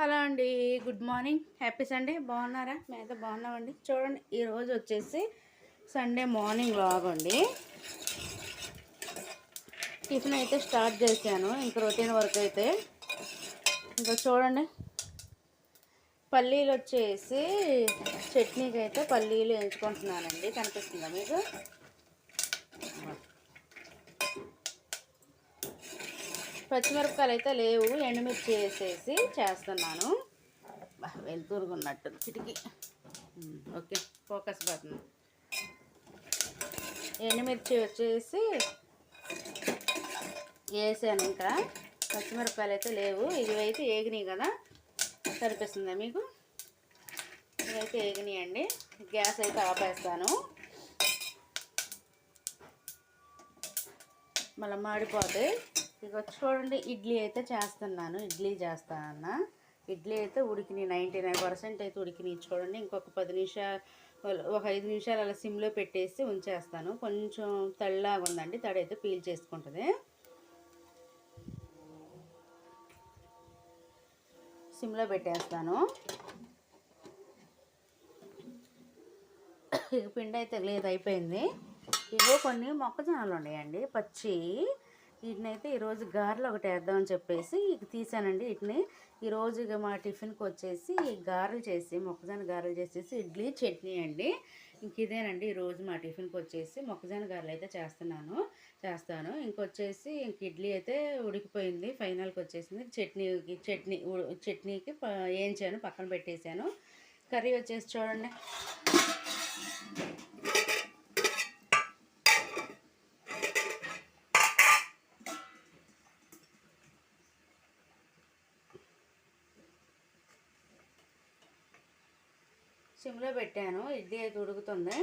Hello అండి good morning. Happy Sunday. బాగున్నారా? మేమైతే బాగున్నామండి. చూడండి ఈరోజు వచ్చేసి సండే మార్నింగ్ లాగ్ అండి. టిఫిన్ అయితే స్టార్ట్ చేశాను. ఇంక రొటీన్ వర్క్ అయితే. ఇంకా చూడండి పల్లీలు వచ్చేసి చట్నీకి అయితే పల్లీలు ఎంచుకుంటున్నానండి కనిపిస్తుందా మీకు? పచ్చిమిరపకాయలు అయితే లేవు ఎండుమిర్చి వేసేసి చేస్తున్నాను. బా, వెళ్తూరుగా ఉన్నట్టు చిటికి ఓకే ఫోకస్ బటన్. ఎండుమిర్చి వచ్చేసి వేసాను ఇంకా. పచ్చిమిరపకాయలు అయితే లేవు ఇవైతే ఏగినాయి కదా కనిపిస్తుందా మీకు? ఇవైతే ఏగినాయండి. అండి గ్యాస్ అయితే ఆపేస్తాను మళ్ళీ మాడిపోతాయి. ఇక చూడండి ఇడ్లీ అయితే చేస్తున్నాను. ఇడ్లీ చేస్తానన్న. ఇడ్లీ అయితే ఉడికినాయి నైంటీ నైన్ పర్సెంట్ అయితే ఉడికినాయి చూడండి. ఇంకొక పది నిమిషాలు ఒక ఐదు నిమిషాలు అలా సిమ్లో పెట్టేసి ఉంచేస్తాను. కొంచెం తళ్ళలాగా ఉందండి తడి అయితే పీల్ చేసుకుంటుంది. సిమ్లో పెట్టేస్తాను. ఇక పిండి అయితే లేదు అయిపోయింది. ఇవో కొన్ని మొక్కజొన్నలు ఉన్నాయండి పచ్చి. వీటిని అయితే ఈరోజు గారెలు ఒకటి వేద్దామని చెప్పేసి ఇక తీసానండి వీటిని. ఈరోజు ఇక మా టిఫిన్కి వచ్చేసి గారెలు చేసి మొక్కజొన్న గారెలు చేసేసి ఇడ్లీ చట్నీ అండి. ఇంక ఇదేనండి ఈరోజు మా టిఫిన్కి వచ్చేసి మొక్కజొన్న గారెలు అయితే చేస్తున్నాను చేస్తాను. ఇంకొచ్చేసి ఇంక ఇడ్లీ అయితే ఉడికిపోయింది ఫైనల్కి వచ్చేసింది. చట్నీకి చట్నీ చట్నీకి ప- వేయించాను పక్కన పెట్టేశాను కర్రీ వచ్చేసి చూడండి. సిమ్లో పెట్టాను. ఇడ్లీ అయితే ఉడుకుతుంది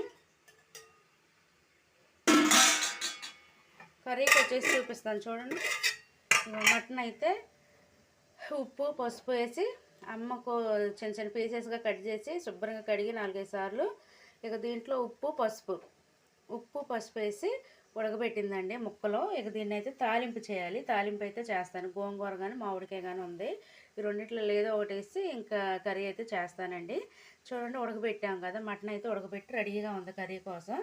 కర్రీకి వచ్చేసి చూపిస్తాను చూడండి. మటన్ అయితే ఉప్పు పసుపు వేసి అమ్మకు చిన్న చిన్న పీసెస్గా కట్ చేసి శుభ్రంగా కడిగి నాలుగైదు సార్లు ఇక దీంట్లో ఉప్పు పసుపు. ఉప్పు పసుపు వేసి ఉడకబెట్టిందండి ముక్కలో. ఇక దీన్ని అయితే తాలింపు చేయాలి. తాలింపు అయితే చేస్తాను. గోంగూర కానీ మామిడికాయ కానీ ఉంది. ఈ రెండిట్లో లేదో ఒకటి వేసి ఇంకా కర్రీ అయితే చేస్తానండి. చూడండి ఉడకబెట్టాం కదా మటన్ అయితే ఉడకబెట్టి రెడీగా ఉంది కర్రీ కోసం.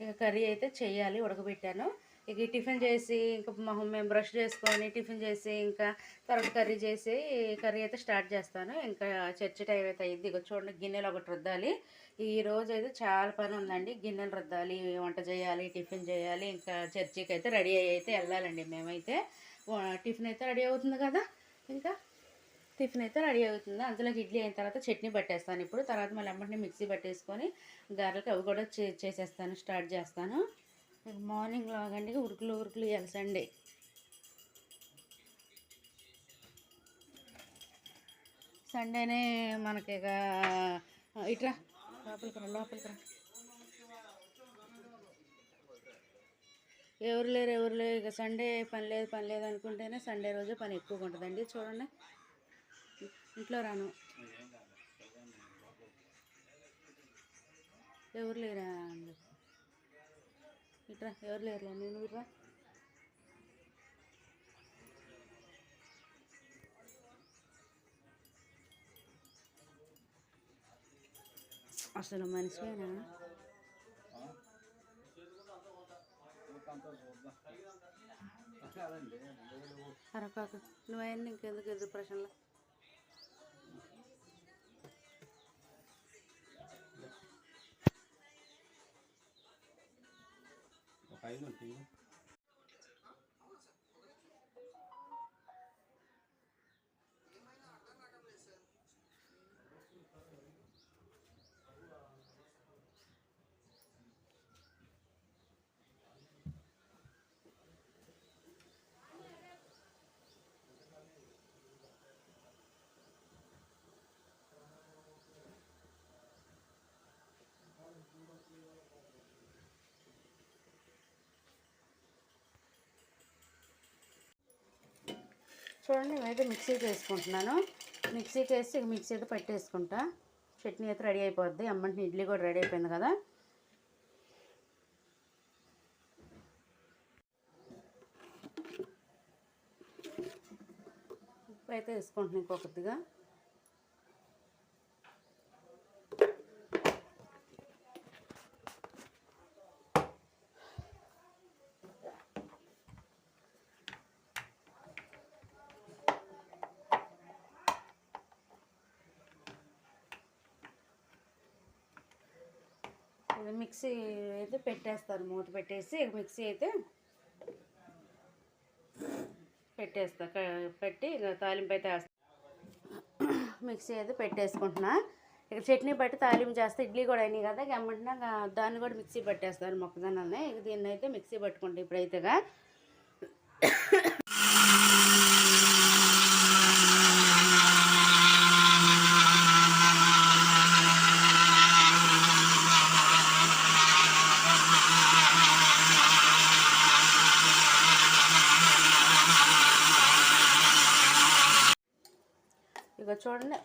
ఇక కర్రీ అయితే చేయాలి ఉడకబెట్టాను. ఇక టిఫిన్ చేసి ఇంకా మొహం మేము బ్రష్ చేసుకొని టిఫిన్ చేసి ఇంకా తర్వాత కర్రీ చేసి కర్రీ అయితే స్టార్ట్ చేస్తాను. ఇంకా చర్చి టైం అయితే అయ్యింది ఇక చూడండి గిన్నెలు ఒకటి రుద్దాలి. ఈ రోజు అయితే చాలా పని ఉందండి. గిన్నెలు రుద్దాలి వంట చేయాలి టిఫిన్ చేయాలి. ఇంకా చర్చికి అయితే రెడీ అయ్యి అయితే వెళ్ళాలండి మేమైతే. టిఫిన్ అయితే రెడీ అవుతుంది కదా ఇంకా. టిఫిన్ అయితే రెడీ అవుతుంది. అందులోకి ఇడ్లీ అయిన తర్వాత చట్నీ పట్టేస్తాను. ఇప్పుడు తర్వాత మళ్ళీ అమ్మటిని మిక్సీ పట్టేసుకొని గారెలకి అవి కూడా చేసేస్తాను. స్టార్ట్ చేస్తాను. మార్నింగ్ లాగండి. ఉరుకులు ఉరుకులు వెలసండి సండేనే మనకి ఇక ఇట్రా లోపలికి రా లోపలికి రా. ఎవరు లేరు ఎవరు లేరు. ఇక సండే పని లేదు పని లేదు అనుకుంటేనే సండే రోజు పని ఎక్కువగా ఉంటుందండి. చూడండి. ఇంట్లో రాను. ఎవరు లేరా ఇట్రా ఎవరు లేరులే నేను ఇట్రా. అసలు మనిషివేనా నువ్వు నువ్వైనా ఇంకెందుకు ఎదురు ప్రశ్నలు? ఒక ఐదు ఉంటుంది చూడండి నేనైతే మిక్సీకి వేసుకుంటున్నాను మిక్సీకి వేసి ఇక మిక్సీ అయితే పట్టేసుకుంటా. చట్నీ అయితే రెడీ అయిపోద్ది. అమ్మంటే ఇడ్లీ కూడా రెడీ అయిపోయింది కదా. ఉప్పు అయితే వేసుకుంటున్నాను ఇంకొకటిగా. మిక్సీ అయితే పెట్టేస్తాను మూత పెట్టేసి ఇక మిక్సీ అయితే పెట్టేస్తా. పెట్టి ఇక తాలింపు అయితే మిక్సీ అయితే పెట్టేసుకుంటున్నా. ఇక చట్నీ బట్టి తాలింపు చేస్తే. ఇడ్లీ కూడా అయినాయి కదా ఇక దాన్ని కూడా మిక్సీ పట్టేస్తాను మొక్కజొన్నల్ని. ఇక దీన్ని అయితే మిక్సీ పట్టుకుంటా ఇప్పుడైతేగా. ఇక చూడండి.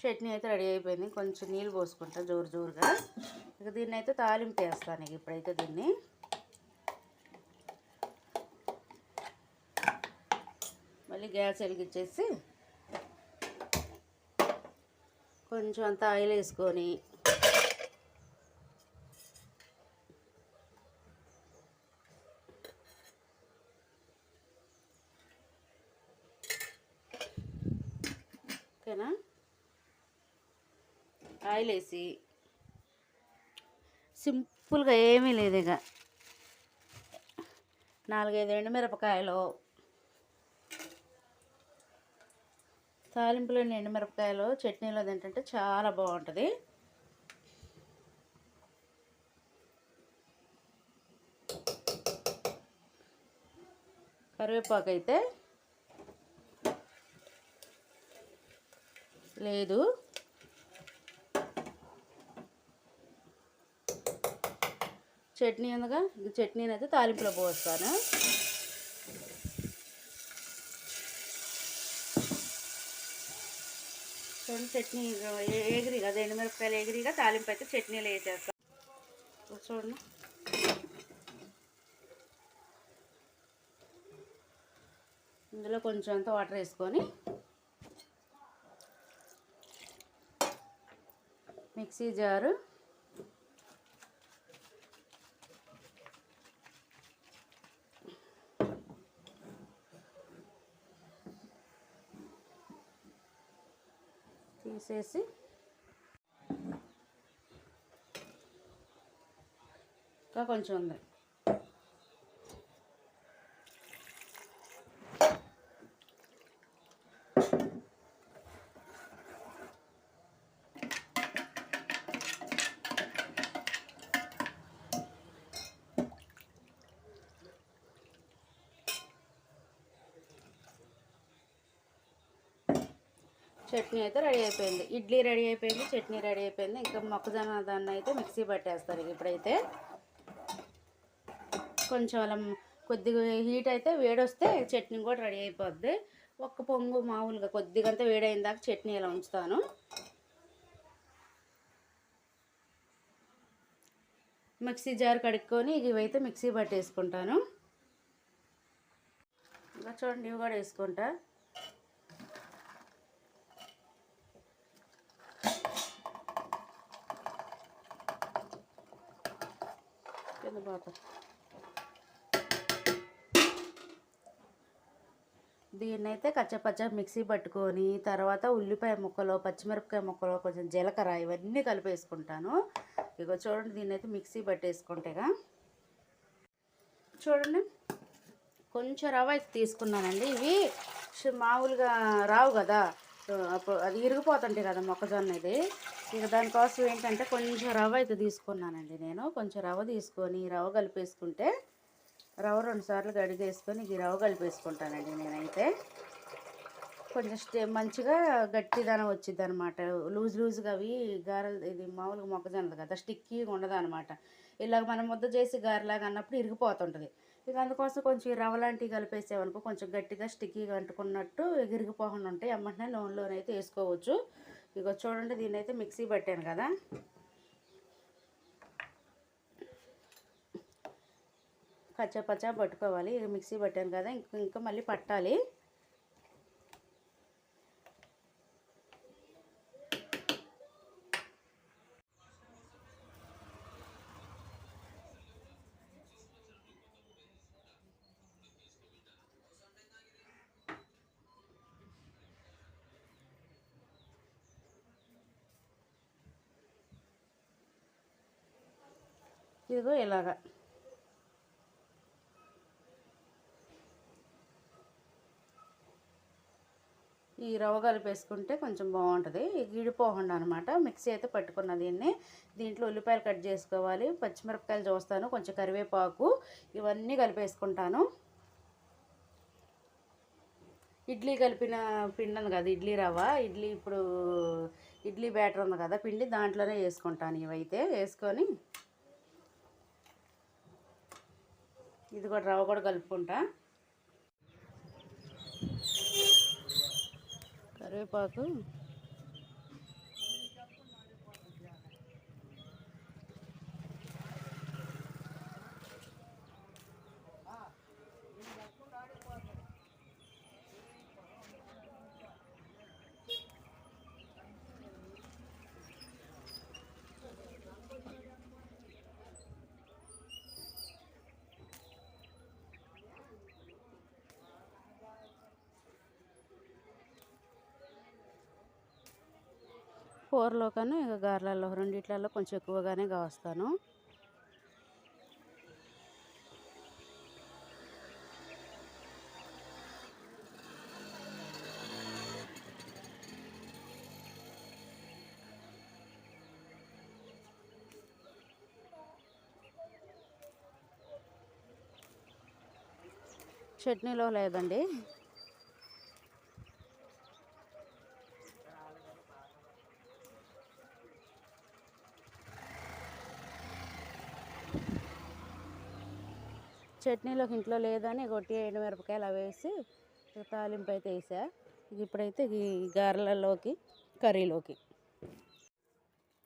చట్నీ అయితే రెడీ అయిపోయింది. కొంచెం నీళ్ళు పోసుకుంటా జోరు జోరుగా. ఇక దీన్ని అయితే తాలింపు వేస్తాను ఇక ఇప్పుడైతే దీన్ని. మళ్ళీ గ్యాస్ వెలిగించేసి కొంచెం అంత ఆయిల్ వేసుకొని ఓకేనా ఆయిల్ వేసి సింపుల్గా ఏమీ లేదు ఇక. నాలుగైదు ఎండుమిరపకాయలు తాలింపులో ఎండుమిరపకాయలు చట్నీలో తింటుంటే చాలా బాగుంటుంది. కరివేపాకు అయితే లేదు. చట్నీ ఉందిగా. చట్నీని అయితే తాలింపులో పోస్తాను. చూడండి చట్నీ ఏ- ఎగిరి కదా ఎండుమిరపకాయలు ఎగిరిగా తాలింపు అయితే చట్నీలు వేసేస్తాను చూడండి. ఇందులో కొంచెం అంత వాటర్ వేసుకొని మిక్సీ జారు తీసేసి ఇంకా కొంచెం ఉంది. చట్నీ అయితే రెడీ అయిపోయింది. ఇడ్లీ రెడీ అయిపోయింది చట్నీ రెడీ అయిపోయింది. ఇంకా మొక్కజొన్న దాన్ని అయితే మిక్సీ పట్టేస్తారు ఇప్పుడైతే. కొంచెం అలా కొద్దిగా హీట్ అయితే వేడొస్తే చట్నీ కూడా రెడీ అయిపోద్ది. ఒక్క పొంగు మామూలుగా కొద్దిగా అంతా వేడైన దాకా చట్నీ ఇలా ఉంచుతాను. మిక్సీ జార్ కడుక్కొని ఇవైతే మిక్సీ పట్టేసుకుంటాను. ఇంకా చూడండి ఇవి కూడా వేసుకుంటా. కింద పోతా దీన్ని అయితే కచ్చపచ్చ మిక్సీ పట్టుకొని తర్వాత ఉల్లిపాయ ముక్కలు పచ్చిమిరపకాయ ముక్కలు కొంచెం జీలకర్ర ఇవన్నీ కలిపేసుకుంటాను ఇక చూడండి దీన్ని అయితే మిక్సీ పట్టేసుకుంటేగా. చూడండి కొంచెం రవ్వ అయితే తీసుకున్నానండి. ఇవి మామూలుగా రావు కదా. అప్పుడు అది ఇరిగిపోతుంటాయి కదా మొక్కజొన్న ఇది ఇక దానికోసం ఏంటంటే కొంచెం రవ్వ అయితే తీసుకున్నానండి నేను. కొంచెం రవ్వ తీసుకొని రవ్వ కలిపేసుకుంటే రవ్వ రెండు సార్లు గడిగేసుకొని ఈ రవ్వ కలిపేసుకుంటానండి నేనైతే. కొంచెం స్టే మంచిగా గట్టిదనం వచ్చింది అనమాట లూజ్ లూజ్గా అవి గారెలు ఇది మామూలుగా మొక్కజొన్నది కదా స్టిక్కీగా ఉండదు అనమాట ఇలాగ మనం ముద్ద చేసి గారెలాగా అన్నప్పుడు ఇరిగిపోతుంటుంది. ఇక అందుకోసం కొంచెం రవ్వ లాంటివి కలిపేసేవనుకో కొంచెం గట్టిగా స్టిక్కీగా అంటుకున్నట్టు ఎగిరిగిపోకుండా ఉంటాయి అమ్మంటే నూనెలోనైతే వేసుకోవచ్చు. ఇక చూడండి దీన్ని అయితే మిక్సీ పెట్టాను కదా. పచ్చ పచ్చా పట్టుకోవాలి ఇక మిక్సీ పట్టాను కదా ఇంక ఇంకా మళ్ళీ పట్టాలి. ఇదిగో ఇలాగా. ఈ రవ్వ కలిపేసుకుంటే కొంచెం బాగుంటుంది. గిడిపోకుండా అనమాట మిక్సీ అయితే పట్టుకున్న దీన్ని. దీంట్లో ఉల్లిపాయలు కట్ చేసుకోవాలి. పచ్చిమిరపకాయలు చూస్తాను. కొంచెం కరివేపాకు ఇవన్నీ కలిపేసుకుంటాను. ఇడ్లీ కలిపిన పిండి ఉంది కదా ఇడ్లీ రవ్వ. ఇడ్లీ ఇప్పుడు ఇడ్లీ బ్యాటర్ ఉంది కదా పిండి దాంట్లోనే వేసుకుంటాను ఇవైతే. వేసుకొని ఇది కూడా రవ్వ కూడా కలుపుకుంటా. కరివేపాకు కూరలో కానీ ఇక గారెలలో రెండిట్లలో కొంచెం ఎక్కువగానే కావస్తాను. చట్నీలో లేదండి. చట్నీలోకి ఇంట్లో లేదని కొట్టి ఎండుమిరపకాయలు అవి వేసి తాలింపు అయితే వేసా. ఇప్పుడైతే ఈ గారెలలోకి కర్రీలోకి.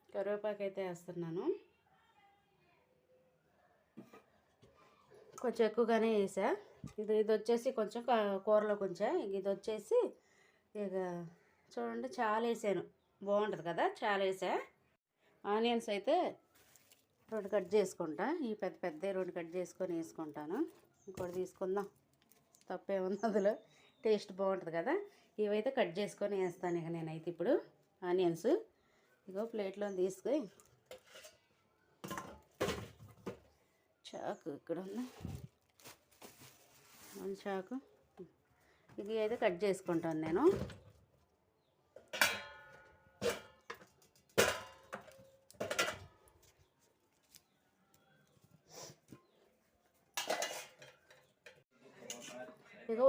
కరివేపాకు అయితే వేస్తున్నాను. కొంచెం ఎక్కువగానే వేసా. ఇది ఇది వచ్చేసి కొంచెం కూరలో కొంచెం ఇది వచ్చేసి ఇక చూడండి చాలా వేసాను. బాగుంటుంది కదా చాలా వేసా. ఆనియన్స్ అయితే రెండు కట్ చేసుకుంటా. ఈ పెద్ద పెద్ద రెండు కట్ చేసుకొని వేసుకుంటాను. ఇంకోటి తీసుకుందాం. తప్పేముంది అందులో. టేస్ట్ బాగుంటుంది కదా. ఇవైతే కట్ చేసుకొని వేస్తాను ఇక నేనైతే ఇప్పుడు. ఆనియన్స్. ఇగో ప్లేట్లో తీసుకొని చాకు ఇక్కడ ఉంది. చాకు. ఇది అయితే కట్ చేసుకుంటాను నేను.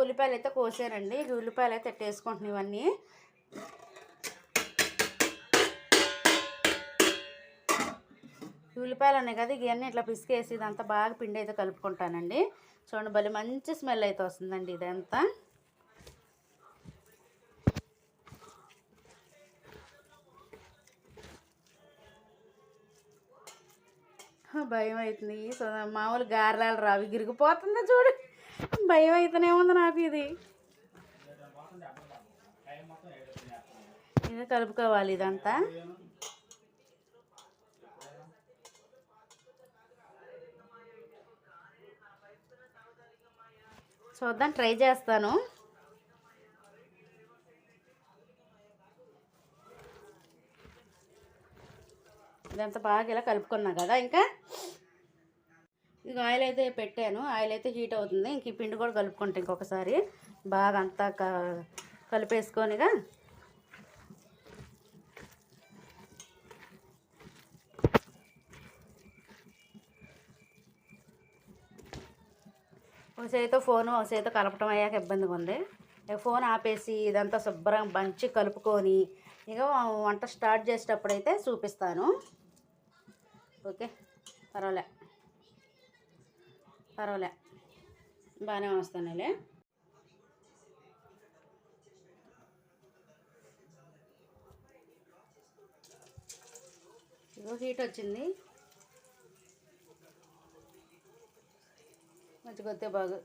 ఉల్లిపాయలు అయితే కోసానండి ఇక ఉల్లిపాయలు అయితే ఎట్టేసుకుంటున్నాయి ఇవన్నీ. ఉల్లిపాయలు ఉన్నాయి కదా ఇవన్నీ ఇట్లా పిసికేసి ఇదంతా బాగా పిండి అయితే కలుపుకుంటానండి. చూడండి భలే మంచి స్మెల్ అయితే వస్తుందండి ఇదంతా. భయం అవుతుంది సో మామూలు గారెలు రావి. గిరిగిపోతుందా చూడండి భయం అయితేనే ఉంది నాకు ఇది. ఇది కలుపుకోవాలి ఇదంతా. చూద్దాం ట్రై చేస్తాను. ఇదంతా బాగా ఇలా కలుపుకున్నా కదా ఇంకా. ఇక ఆయిల్ అయితే పెట్టాను. ఆయిల్ అయితే హీట్ అవుతుంది. ఇంక ఈ పిండి కూడా కలుపుకుంటా ఇంకొకసారి. బాగా అంతా క- కలిపేసుకొనిగా ఒక చేతితో ఫోను ఒక చేతితో కలపటం అయ్యాక ఇబ్బందిగా ఉంది. ఇక ఫోన్ ఆపేసి ఇదంతా శుభ్రంగా మంచి కలుపుకొని ఇక వంట స్టార్ట్ చేసేటప్పుడైతే చూపిస్తాను. ఓకే పర్వాలే. పర్వాలే. బాగానే వస్తానులే ఇగో హీట్ వచ్చింది. మంచిగా వస్తే బాగు.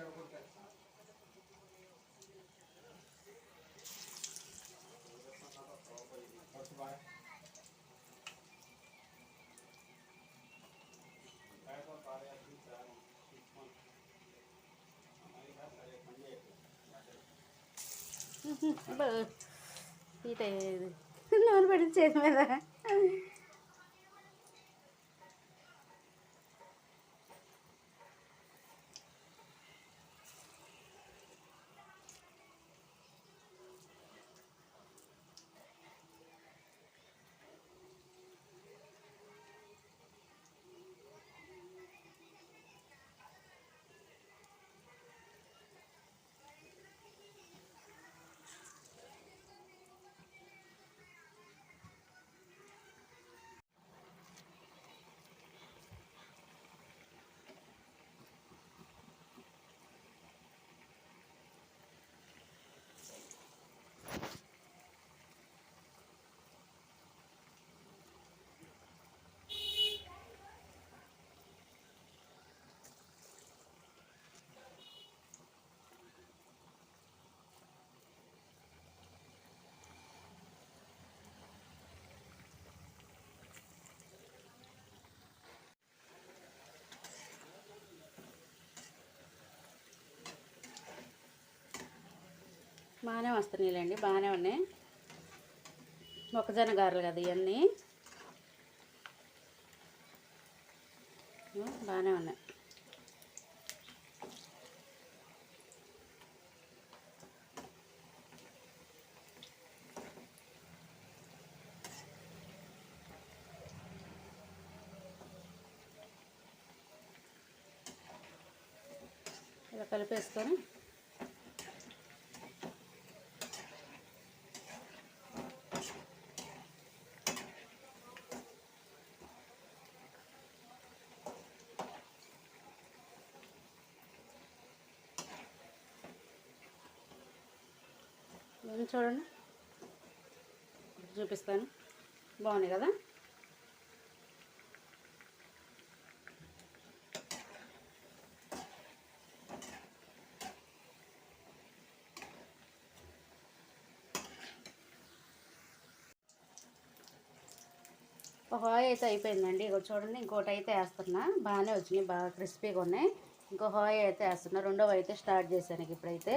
சார் கொடுத்தேன் பத்து பாரு బాగానే వస్తున్నాయిలేండి బాగానే ఉన్నాయి. మొక్కజొన్న గారెలు కదా ఇవన్నీ. బాగానే ఉన్నాయి. ఇలా కలిపేసుకొని చూడండి. చూపిస్తాను. బాగుంది కదా? ఒక హాయ్ అయితే అయిపోయిందండి. ఇగో చూడండి ఇంకోటి అయితే వేస్తున్నా. బాగానే వచ్చినాయి బాగా క్రిస్పీగా ఉన్నాయి. ఇంకో హాయ్ అయితే వేస్తున్నా. రెండవ అయితే స్టార్ట్ చేశాను ఇప్పుడైతే.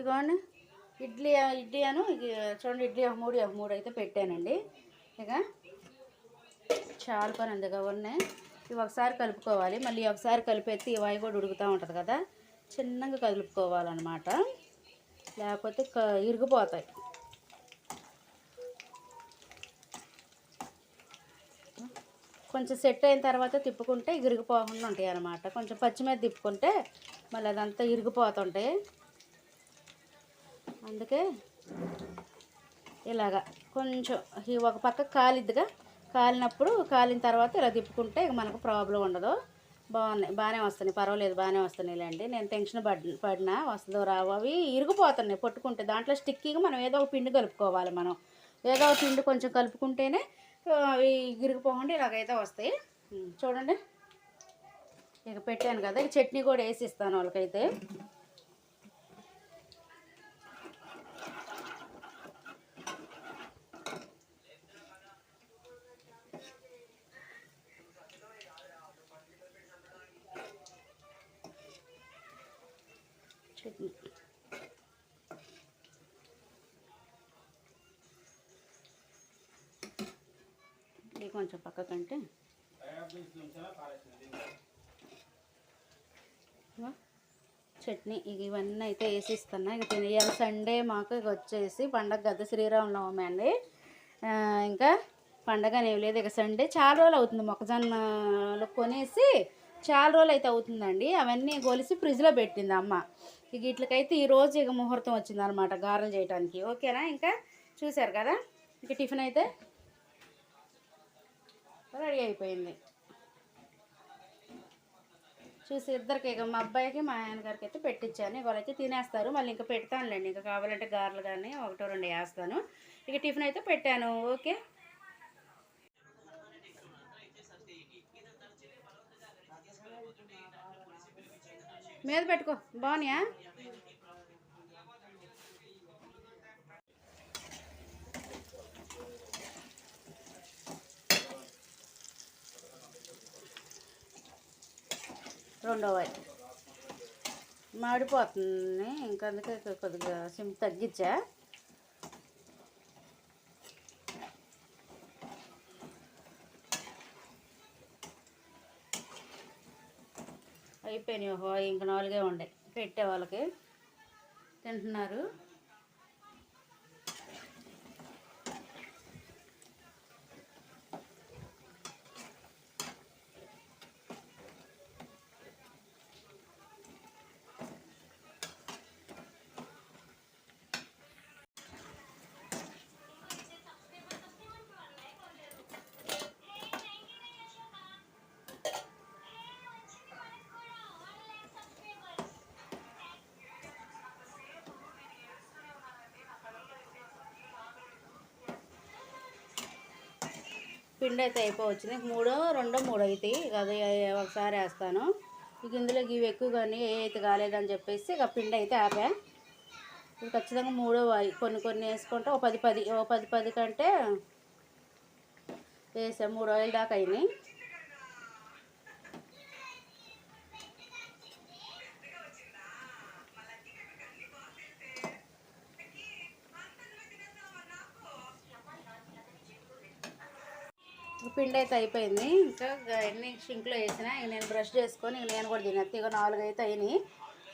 ఇదిగోండి ఇడ్లీ ఇడ్లీ అను ఇది చూడండి ఇడ్లీ ఒక మూడు ఒక మూడు అయితే పెట్టానండి. ఇక చాలా పని ఉంది ఉన్నాయి. ఇవి ఒకసారి కలుపుకోవాలి. మళ్ళీ ఒకసారి కలిపేస్తే ఇవి కూడా ఉడుకుతూ ఉంటుంది కదా. చిన్నగా కలుపుకోవాలన్నమాట. లేకపోతే క ఇరిగిపోతాయి. కొంచెం సెట్ అయిన తర్వాత తిప్పుకుంటే ఇరిగిపోకుండా ఉంటాయి అన్నమాట కొంచెం పచ్చి మీద తిప్పుకుంటే మళ్ళీ అదంతా ఇరిగిపోతుంటాయి. అందుకే ఇలాగా కొంచెం ఈ ఒక పక్క కాలిద్దిగా. కాలినప్పుడు కాలిన తర్వాత ఇలా తిప్పుకుంటే ఇక మనకు ప్రాబ్లం ఉండదు. బాగున్నాయి. బాగానే వస్తున్నాయి. పర్వాలేదు బాగానే వస్తున్నాయిలేండి నేను టెన్షన్ పడి పడినా వస్తుందో రావు అవి ఇరిగిపోతున్నాయి పట్టుకుంటే. దాంట్లో స్టిక్కీగా మనం ఏదో ఒక పిండి కలుపుకోవాలి మనం. ఏదో ఒక పిండి కొంచెం కలుపుకుంటేనే అవి ఇరిగిపోకుండా ఇలాగైతే వస్తాయి. చూడండి. ఇక పెట్టాను కదా. ఇక చట్నీ కూడా వేసి ఇస్తాను వాళ్ళకైతే. చట్నీ. ఇది కొంచెం పక్కకంటే. చట్నీ ఇక ఇవన్నీ అయితే వేసిస్తున్నా. ఇక తినేయాలి. సండే మాకు ఇక వచ్చేసి పండగ కదా శ్రీరామనవమి అండి. ఇంకా పండగ అనేవి లేదు. ఇక సండే చాలా రోజులు అవుతుంది. మొక్కజొన్నలు కొనేసి చాలా రోజులు అయితే అవుతుందండి. అవన్నీ కొలిసి ఫ్రిడ్జ్లో పెట్టింది అమ్మ. ఇక ఈరోజు ఇక ముహూర్తం వచ్చింది అనమాట గారెలు చేయడానికి ఓకేనా? ఇంకా చూశారు కదా? ఇక టిఫిన్ అయితే రెడీ అయిపోయింది. చూసి ఇద్దరికి ఇక మా అబ్బాయికి మా ఆయన గారికి అయితే పెట్టించాను. ఇవాళ వాళ్ళైతే తినేస్తారు. మళ్ళీ ఇంకా పెడతానులేండి. ఇంకా కావాలంటే గారెలు కానీ ఒకటో రెండు వేస్తాను. ఇక టిఫిన్ అయితే పెట్టాను. ఓకే? మీద పెట్టుకో. బాగున్నాయా? రెండో వైపు. మాడిపోతుంది. ఇంకా అందుకే కొద్దిగా సిమ్ తగ్గించా. అయిపోయినాయి. ఓహో ఇంక నాలుగే ఉండే. పెట్టే వాళ్ళకి తింటున్నారు. పిండి అయితే అయిపోవచ్చింది మూడో రెండో మూడో అవుతాయి ఇక అది ఒకసారి వేస్తాను. ఇక ఇందులో ఇవి ఎక్కువ కానీ ఏ అయితే కాలేదని చెప్పేసి ఇక పిండి అయితే ఆపా. ఇది ఖచ్చితంగా మూడో కొన్ని కొన్ని వేసుకుంటే ఓ పది పది ఓ పది పది కంటే వేసా. మూడు ఆయిల్ దాకా అయినాయి. ఎండ్ అయితే అయిపోయింది. ఇంకా ఎన్ని షింక్లో వేసిన ఇక నేను బ్రష్ చేసుకొని ఇక నేను కూడా తినేస్తాను ఇక నాలుగు అయితే అయినాయి.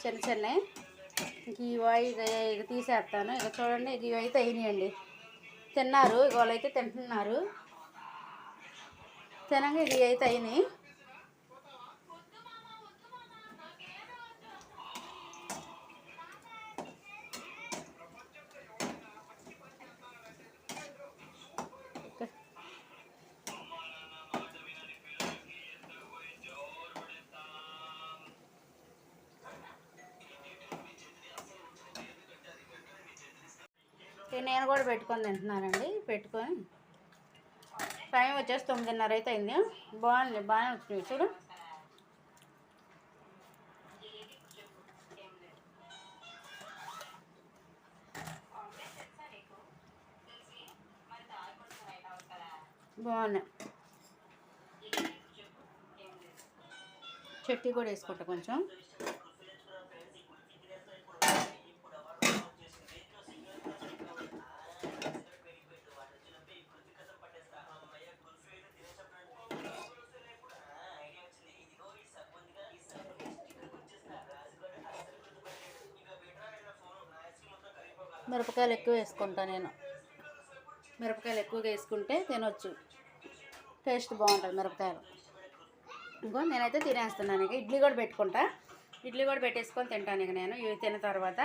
చిన్న చిన్నవి. ఇంక ఇవి ఇక తీసేస్తాను. ఇక చూడండి ఇక ఇవి అయితే అయినాయండి. తిన్నారు. ఇక వాళ్ళైతే తింటున్నారు. తినగా ఇవి అయితే అయినాయి. పెట్టుకొని తింటున్నానండి పెట్టుకొని టైం వచ్చేసి తొమ్మిదిన్నర అయితే అయింది బాగుంది బాగానే వచ్చింది చూడు. బాగున్నాయి. చట్నీ కూడా వేసుకుంటా కొంచెం. మిరపకాయలు ఎక్కువ వేసుకుంటాను నేను. మిరపకాయలు ఎక్కువగా వేసుకుంటే తినొచ్చు. టేస్ట్ బాగుంటుంది మిరపకాయలు. ఇంకో నేనైతే తినేస్తున్నాను. ఇక ఇడ్లీ కూడా పెట్టుకుంటా. ఇడ్లీ కూడా పెట్టేసుకొని తింటాను ఇక నేను. ఇవి తిన్న తర్వాత